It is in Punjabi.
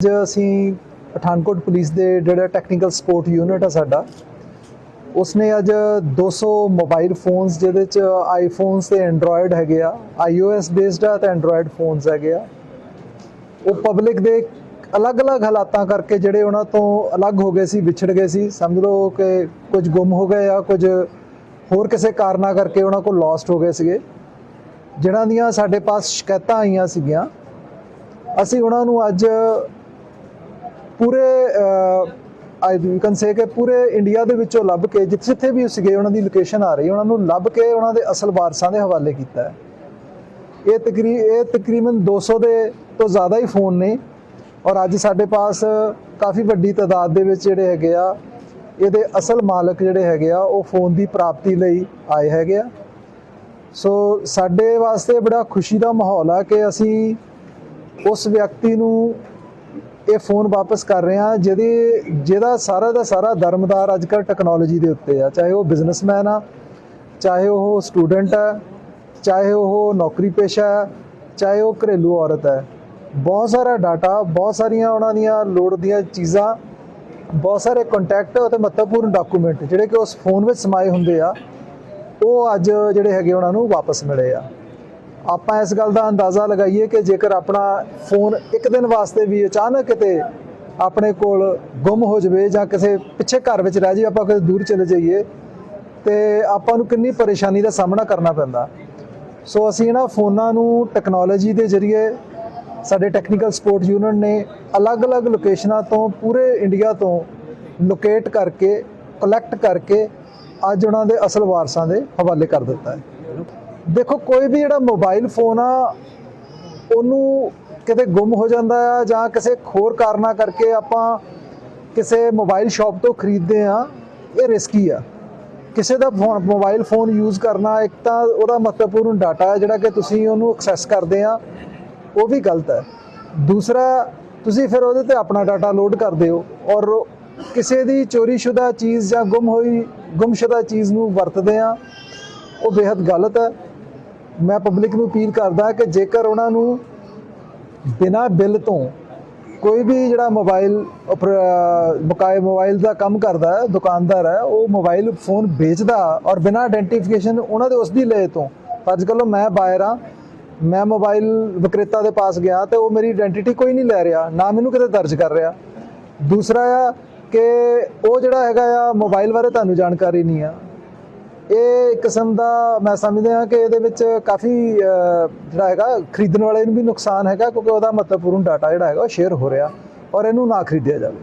ਅੱਜ ਅਸੀਂ ਪਠਾਨਕੋਟ ਪੁਲਿਸ ਦੇ ਜਿਹੜਾ ਟੈਕਨੀਕਲ ਸਪੋਰਟ ਯੂਨਿਟ ਆ ਸਾਡਾ, ਉਸਨੇ ਅੱਜ 200 ਮੋਬਾਈਲ ਫੋਨਸ ਜਿਹਦੇ ਚ ਆਈਫੋਨਸ ਤੇ ਐਂਡਰੋਇਡ ਹੈਗੇ ਆ ਆਈਓਐਸ ਬੇਸਡ ਆ ਤੇ ਐਂਡਰੋਇਡ ਫੋਨਸ ਹੈਗੇ ਆ। ਉਹ ਪਬਲਿਕ ਦੇ ਅਲੱਗ-ਅਲੱਗ ਹਾਲਾਤਾਂ ਕਰਕੇ ਜਿਹੜੇ ਉਹਨਾਂ ਤੋਂ ਅਲੱਗ ਹੋ ਗਏ ਸੀ, ਵਿਛੜ ਗਏ ਸੀ। ਸਮਝ ਲਓ ਕਿ ਕੁਝ ਗੁੰਮ ਹੋ ਗਏ ਆ, ਕੁਝ ਹੋਰ ਕਿਸੇ ਕਾਰਨਾਂ ਕਰਕੇ ਉਹਨਾਂ ਕੋਲ ਲੋਸਟ ਹੋ ਗਏ ਸੀਗੇ। ਜਿਨ੍ਹਾਂ ਦੀਆਂ ਸਾਡੇ ਪਾਸ ਸ਼ਿਕਾਇਤਾਂ ਆਈਆਂ ਸੀਗੀਆਂ। ਅਸੀਂ ਉਹਨਾਂ ਨੂੰ ਅੱਜ ਪੂਰੇ ਆਈ ਯੂ ਕੈਨ ਸੇ ਕਿ ਪੂਰੇ ਇੰਡੀਆ ਦੇ ਵਿੱਚੋਂ ਲੱਭ ਕੇ ਜਿੱਥੇ ਜਿੱਥੇ ਵੀ ਸੀਗੇ, ਉਹਨਾਂ ਦੀ ਲੋਕੇਸ਼ਨ ਆ ਰਹੀ ਉਹਨਾਂ ਨੂੰ ਲੱਭ ਕੇ ਉਹਨਾਂ ਦੇ ਅਸਲ ਵਾਰਸਾਂ ਦੇ ਹਵਾਲੇ ਕੀਤਾ ਹੈ। ਇਹ ਤਕਰੀ, ਇਹ ਤਕਰੀਬਨ 200 ਦੇ ਤੋਂ ਜ਼ਿਆਦਾ ਹੀ ਫੋਨ ਨੇ ਔਰ ਅੱਜ ਸਾਡੇ ਪਾਸ ਕਾਫੀ ਵੱਡੀ ਤਾਦਾਦ ਦੇ ਵਿੱਚ ਜਿਹੜੇ ਹੈਗੇ ਆ, ਇਹਦੇ ਅਸਲ ਮਾਲਕ ਜਿਹੜੇ ਹੈਗੇ ਆ, ਉਹ ਫੋਨ ਦੀ ਪ੍ਰਾਪਤੀ ਲਈ ਆਏ ਹੈਗੇ ਆ। ਸੋ ਸਾਡੇ ਵਾਸਤੇ ਬੜਾ ਖੁਸ਼ੀ ਦਾ ਮਾਹੌਲ ਆ ਕਿ ਅਸੀਂ ਉਸ ਵਿਅਕਤੀ ਨੂੰ ਇਹ ਫੋਨ ਵਾਪਸ ਕਰ ਰਹੇ ਹਾਂ, ਜਿਹਦੀ, ਜਿਹਦਾ ਸਾਰਾ ਦਾ ਸਾਰਾ ਦਰਮਦਾਰ ਅੱਜਕੱਲ ਟੈਕਨੋਲੋਜੀ ਦੇ ਉੱਤੇ ਆ। ਚਾਹੇ ਉਹ ਬਿਜ਼ਨਸਮੈਨ ਆ, ਚਾਹੇ ਉਹ ਸਟੂਡੈਂਟ ਹੈ ਚਾਹੇ ਉਹ ਨੌਕਰੀ ਪੇਸ਼ਾ ਹੈ ਚਾਹੇ ਉਹ ਘਰੇਲੂ ਔਰਤ ਹੈ ਬਹੁਤ ਸਾਰਾ ਡਾਟਾ ਬਹੁਤ ਸਾਰੀਆਂ ਉਹਨਾਂ ਦੀਆਂ ਲੋੜ ਦੀਆਂ ਚੀਜ਼ਾਂ, ਬਹੁਤ ਸਾਰੇ ਕੰਟੈਕਟ ਅਤੇ ਮਹੱਤਵਪੂਰਨ ਡਾਕੂਮੈਂਟ ਜਿਹੜੇ ਕਿ ਉਸ ਫੋਨ ਵਿੱਚ ਸਮਾਏ ਹੁੰਦੇ ਆ, ਉਹ ਅੱਜ ਜਿਹੜੇ ਹੈਗੇ ਉਹਨਾਂ ਨੂੰ ਵਾਪਸ ਮਿਲੇ ਆ। ਆਪਾਂ ਇਸ ਗੱਲ ਦਾ ਅੰਦਾਜ਼ਾ ਲਗਾਈਏ ਕਿ ਜੇਕਰ ਆਪਣਾ ਫੋਨ ਇੱਕ ਦਿਨ ਵਾਸਤੇ ਵੀ ਅਚਾਨਕ ਕਿਤੇ ਆਪਣੇ ਕੋਲ ਗੁੰਮ ਹੋ ਜਾਵੇ ਜਾਂ ਕਿਸੇ ਪਿੱਛੇ ਘਰ ਵਿੱਚ ਰਹਿ ਜਾਵੇ, ਆਪਾਂ ਕਿਤੇ ਦੂਰ ਚਲੇ ਜਾਈਏ, ਤੇ ਆਪਾਂ ਨੂੰ ਕਿੰਨੀ ਪਰੇਸ਼ਾਨੀ ਦਾ ਸਾਹਮਣਾ ਕਰਨਾ ਪੈਂਦਾ। ਸੋ ਅਸੀਂ ਇਹਨਾਂ ਫੋਨਾਂ ਨੂੰ ਟੈਕਨੋਲੋਜੀ ਦੇ ਜ਼ਰੀਏ, ਸਾਡੇ ਟੈਕਨੀਕਲ ਸਪੋਰਟ ਯੂਨਿਟ ਨੇ ਅਲੱਗ-ਅਲੱਗ ਲੋਕੇਸ਼ਨਾਂ ਤੋਂ ਪੂਰੇ ਇੰਡੀਆ ਤੋਂ ਲੋਕੇਟ ਕਰਕੇ ਕਲੈਕਟ ਕਰਕੇ ਅੱਜ ਉਹਨਾਂ ਦੇ ਅਸਲ ਵਾਰਸਾਂ ਦੇ ਹਵਾਲੇ ਕਰ ਦਿੱਤਾ ਹੈ। ਦੇਖੋ, ਕੋਈ ਵੀ ਜਿਹੜਾ ਮੋਬਾਈਲ ਫੋਨ ਆ, ਉਹਨੂੰ ਕਿਤੇ ਗੁੰਮ ਹੋ ਜਾਂਦਾ ਆ ਜਾਂ ਕਿਸੇ ਹੋਰ ਕਾਰਨਾ ਕਰਕੇ ਆਪਾਂ ਕਿਸੇ ਮੋਬਾਈਲ ਸ਼ਾਪ ਤੋਂ ਖਰੀਦਦੇ ਆ, ਇਹ ਰਿਸਕੀ ਆ। ਕਿਸੇ ਦਾ ਮੋਬਾਈਲ ਫੋਨ ਯੂਜ਼ ਕਰਨਾ ਇੱਕ ਤਾਂ ਉਹਦਾ ਮਹੱਤਵਪੂਰਨ ਡਾਟਾ ਹੈ ਜਿਹੜਾ ਕਿ ਤੁਸੀਂ ਉਹਨੂੰ ਐਕਸੈਸ ਕਰਦੇ ਆ, ਉਹ ਵੀ ਗਲਤ ਹੈ ਦੂਸਰਾ, ਤੁਸੀਂ ਫਿਰ ਉਹਦੇ ਤੇ ਆਪਣਾ ਡਾਟਾ ਲੋਡ ਕਰਦੇ ਹੋ ਔਰ ਕਿਸੇ ਦੀ ਚੋਰੀशुदा ਚੀਜ਼ ਜਾਂ ਗੁੰਮ ਹੋਈ, ਗੁੰਮਸ਼ੁਦਾ ਚੀਜ਼ ਨੂੰ ਵਰਤਦੇ ਆ, ਉਹ ਬੇਹੱਦ ਗਲਤ ਹੈ ਮੈਂ ਪਬਲਿਕ ਨੂੰ ਅਪੀਲ ਕਰਦਾ ਕਿ ਜੇਕਰ ਉਹਨਾਂ ਨੂੰ ਬਿਨਾ ਬਿੱਲ ਤੋਂ ਕੋਈ ਵੀ ਜਿਹੜਾ ਮੋਬਾਈਲ ਬਕਾਏ ਮੋਬਾਈਲ ਦਾ ਕੰਮ ਕਰਦਾ ਹੈ, ਦੁਕਾਨਦਾਰ ਹੈ, ਉਹ ਮੋਬਾਈਲ ਫੋਨ ਵੇਚਦਾ ਔਰ ਬਿਨਾ ਆਇਡੈਂਟੀਫਿਕੇਸ਼ਨ ਉਹਨਾਂ ਦੇ ਉਸ ਦੀ ਲਏ ਤੋਂ ਅੱਜ ਕੱਲ੍ਹ ਮੈਂ ਬਾਹਰ ਆ ਮੈਂ ਮੋਬਾਈਲ ਵਿਕਰੇਤਾ ਦੇ ਪਾਸ ਗਿਆ ਤੇ ਉਹ ਮੇਰੀ ਆਇਡੈਂਟੀਟੀ ਕੋਈ ਨਹੀਂ ਲੈ ਰਿਹਾ, ਨਾ ਮੈਨੂੰ ਕਿਤੇ ਦਰਜ ਕਰ ਰਿਹਾ। ਦੂਸਰਾ ਆ ਕਿ ਉਹ ਜਿਹੜਾ ਹੈਗਾ ਆ ਮੋਬਾਈਲ ਬਾਰੇ ਤੁਹਾਨੂੰ ਜਾਣਕਾਰੀ ਨਹੀਂ ਆ। ਇਹ ਇੱਕ ਕਿਸਮ ਦਾ ਮੈਂ ਸਮਝਦਾ ਹਾਂ ਕਿ ਇਹਦੇ ਵਿੱਚ ਕਾਫੀ ਜਿਹੜਾ ਹੈਗਾ, ਖਰੀਦਣ ਵਾਲੇ ਨੂੰ ਵੀ ਨੁਕਸਾਨ ਹੈਗਾ, ਕਿਉਂਕਿ ਉਹਦਾ ਮਹੱਤਵਪੂਰਨ ਡਾਟਾ ਜਿਹੜਾ ਹੈਗਾ ਉਹ ਸ਼ੇਅਰ ਹੋ ਰਿਹਾ ਔਰ ਇਹਨੂੰ ਨਾ ਖਰੀਦਿਆ ਜਾਵੇ।